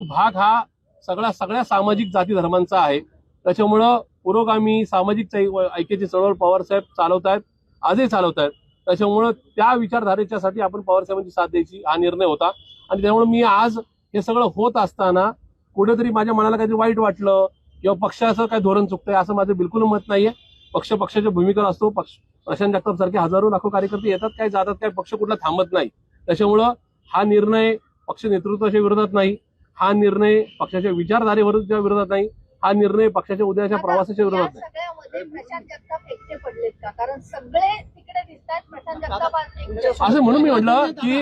भाग हा सगळ्या सगळ्या सामाजिक जाती धर्मांचा आहे. त्याच्यामुळं पुरोगामी सामाजिक चै- ऐक्याची चळवळ पवारसाहेब चालवत आहेत आजही चालवत आहेत त्याच्यामुळं त्या विचारधारेच्यासाठी आपण पवारसाहेबांची साथ द्यायची हा निर्णय होता. आणि त्यामुळे मी आज हे सगळं होत असताना कुठेतरी माझ्या मनाला काहीतरी वाईट वाटलं किंवा पक्षाचं काय धोरण चुकतंय असं माझं बिलकुल मत नाहीये. पक्ष पक्षाच्या भूमिकेवर असतो पक्ष प्रशांत जगताप सारखे हजारो लाखो कार्यकर्ते येतात काय जातात काय पक्ष कुठला थांबत नाही. त्याच्यामुळं हा निर्णय पक्ष नेतृत्वाच्या विरोधात नाही. हा निर्णय पक्षाच्या विचारधारेवरच्या विरोधात नाही. हा निर्णय पक्षाच्या उद्याच्या प्रवासाच्या विरोधात नाही. सगळ्यामध्ये प्रशांत जगताप एकटे पडलेत का? कारण सगळे तिकडे दिसत आहेत प्रशांत जगताप आज एकटे असं म्हणून मी म्हटलं की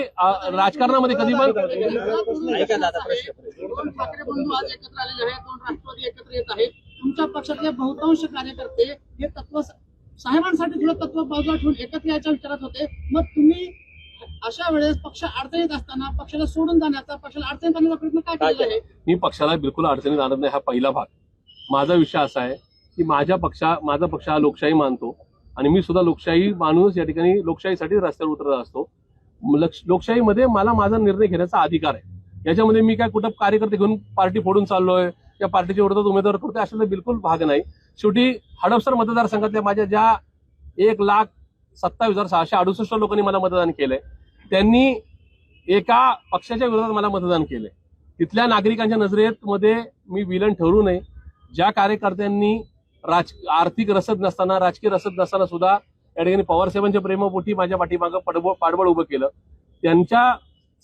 राजकारणामध्ये कधी पण दोन ठाकरे बंधू आज एकत्र आलेले आहेत? दोन राष्ट्रवादी एकत्र येत आहेत? तुमच्या पक्षातले बहुतांश कार्यकर्ते हे तत्व साहेबांसाठी थोडं तत्व बाजूला ठेवून एकत्र याच्या विचारात होते. मग तुम्ही अशा वेळेस पक्ष अडचणीत असताना पक्षाला सोडून जाण्याचा पक्षाला अडचणीत आणण्याचा प्रयत्न काय केलेला आहे? मी पक्षाला बिलकुल अडचणीत आणत नाही हा पहिला भाग. माझा विषय असा आहे की माझ्या पक्षा माझा पक्ष हा लोकशाही मानतो आणि मी सुद्धा लोकशाही माणूस या ठिकाणी लोकशाहीसाठी रस्त्यावर उतरत असतो. लक्ष- लोकशाहीमध्ये मला माझा निर्णय घेण्याचा अधिकार आहे. याच्यामध्ये मी काय कुठं कार्यकर्ते घेऊन पार्टी फोडून चाललोय या पार्टीच्या विरोधात उमेदवार करतोय असा बिलकुल भाग नाही. शेवटी हडपसर मतदारसंघातल्या माझ्या ज्या एक लाख सत्तावीस हजार सहाशे अडुसष्ट लोकांनी मला मतदान केलंय त्यांनी एका पक्षाच्या विरोधात मला मतदान केलंय. तिथल्या नागरिकांच्या नजरेत मध्ये मी विलन ठरू नये. ज्या कार्यकर्त्यांनी राज आर्थिक रसद नसताना राजकीय रसद नसताना सुद्धा या ठिकाणी पवारसाहेबांच्या प्रेमापोटी माझ्या पाठीमागं पडबळ पाठबळ उभं केलं. त्यांच्या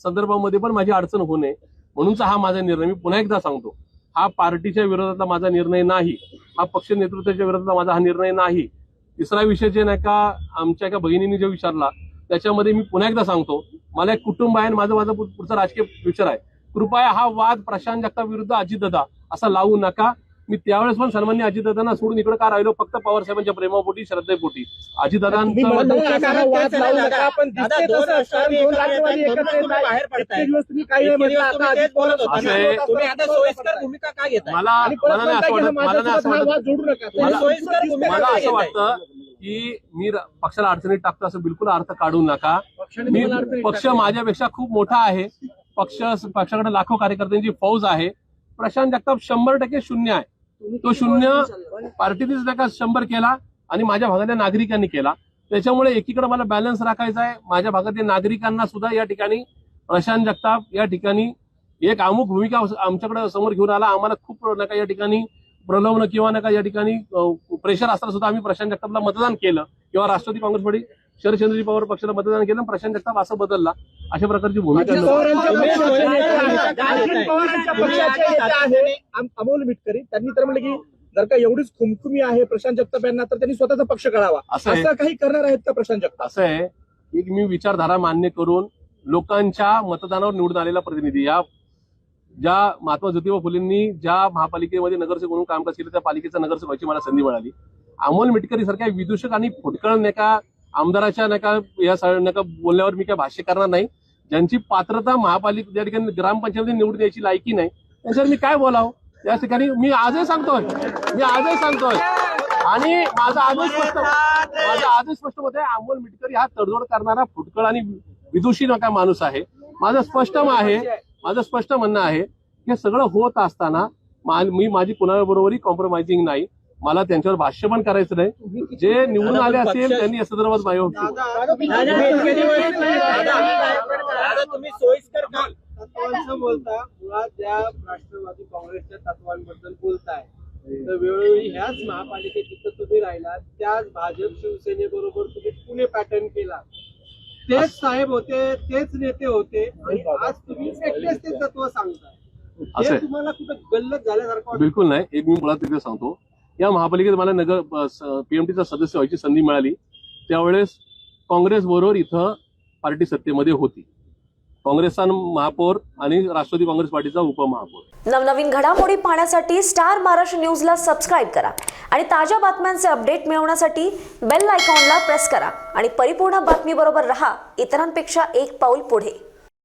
संदर्भामध्ये पण माझी अडचण होऊ नये. म्हणूनचा हा माझा निर्णय. मी पुन्हा एकदा सांगतो हा पार्टीच्या विरोधातला माझा निर्णय नाही. हा पक्ष नेतृत्वाच्या विरोधातला माझा हा निर्णय नाही. तिसरा विषय जे नाही का आमच्या एका भगिनीने जो विचारला त्याच्यामध्ये मी पुन्हा एकदा सांगतो मला एक कुटुंब आहे आणि माझं माझं पुढचा राजकीय फ्युचर आहे. कृपया हा वाद प्रशांत जगताप विरुद्ध अजितदादा असा लावू नका. मी त्यावेळेस पण सन्मान्य अजितदादांना सोडून इकडे का राहिलो? फक्त पवार साहेबांच्या प्रेमापोटी श्रद्धेपोटी. अजितदादांचं मला मला असं वाटत की मी पक्षाला अडचणीत टाकतो असं बिलकुल अर्थ काढू नका. मी पक्ष. माझ्यापेक्षा खूप मोठा आहे. पक्ष पक्षाकडे लाखो कार्यकर्त्यांची फौज आहे. प्रशांत जगताप शंभर टक्के शून्य आहे. तो शून्य पार्टीनेच नका शंभर केला आणि माझ्या भागातल्या नागरिकांनी केला. त्याच्यामुळे एकीकडे मला बॅलन्स राखायचा आहे. माझ्या भागातल्या नागरिकांना सुद्धा या ठिकाणी प्रशांत जगताप या ठिकाणी एक अमुक भूमिका आमच्याकडे समोर घेऊन आला. आम्हाला खूप नका या ठिकाणी प्रलोभन किंवा नका या ठिकाणी प्रेशर असताना सुद्धा आम्ही प्रशांत जगतापला मतदान केलं. किंवा राष्ट्रवादी काँग्रेस पार्टी शरदचंद्रजी पवार पक्षाला मतदान केलं प्रशांत जगताप असं बदलला. अशा प्रकारची भूमिका अमोल मिटकरी त्यांनी तर म्हणलं की जर का एवढीच खुमखुमी आहे प्रशांत जगताप यांना तर त्यांनी स्वतःचा पक्ष काढावा असं काही करणार आहेत का प्रशांत जगताप? असं आहे. की मी विचारधारा मान्य करून लोकांच्या मतदानावर निवडून आलेला प्रतिनिधी या ज्या महात्मा ज्योतिबा फुलेंनी ज्या महापालिकेमध्ये नगरसेवक म्हणून कामकाज केलं त्या पालिकेचा नगरसेवक व्हायची मला संधी मिळाली. अमोल मिटकरी सारख्या विदूषक आणि फुटकळ नका आमदाराच्या नका या नका बोलण्यावर मी काय भाष्य करणार नाही. ज्यांची पात्रता महापालिका ज्या ठिकाणी ग्रामपंचायतीमध्ये निवडून यायची लायकी नाही त्यांच्यावर मी काय बोलावं? या ठिकाणी मी आजही सांगतोय मी आजही सांगतोय. आणि माझा आजही स्पष्ट माझा आजच स्पष्ट मत आहे अमोल मिटकरी हा तडजोड करणारा फुटकळ आणि विदुषी नका माणूस आहे. माझं स्पष्ट आहे माझं स्पष्ट म्हणणं आहे की हे सगळं होत असताना मा- माझी कुणाबरोबरही कॉम्प्रोमाइजिंग नाही. मला त्यांच्यावर भाष्य पण करायचं नाही. जे निवडून आले असेल त्यांनी या संदर्भात तुम्ही इतके दिवस- दादा, दादा, तुम्ही सोयीस्कर बोलता मुळात ज्या राष्ट्रवादी काँग्रेसच्या तत्वांबद्दल बोलताय तर वेळोवेळी ह्याच महापालिकेत जिथं तुम्ही राहिलात त्याच भाजप शिवसेनेबरोबर तुम्ही पुणे पॅटर्न केला. तेच साहेब होते तेच नेते होते आणि आज तुम्ही एकटेच ते तत्व सांगताय असं. हे. तुम्हाला कुठं गल्लत झाल्यासारखं वाटतं? बिलकुल नाही. एक मी मुळात तिथे सांगतो. या महापालिकेत मला नगर पीएमटीचा सदस्य व्हायची संधी मिळाली. त्यावेळेस काँग्रेस बरोबर इथं पार्टी सत्तेमध्ये होती. काँग्रेसचा महापौर आणि राष्ट्रवादी काँग्रेस पार्टीचा उपमहापौर. नवनवीन घडामोडी पाहण्यासाठी स्टार महाराष्ट्र न्यूजला सबस्क्राईब करा आणि ताज्या बातम्यांचे अपडेट मिळवण्यासाठी बेल आयकॉनला प्रेस करा. आणि परिपूर्ण बातमीबरोबर रहा इतरांपेक्षा एक पाऊल पुढे.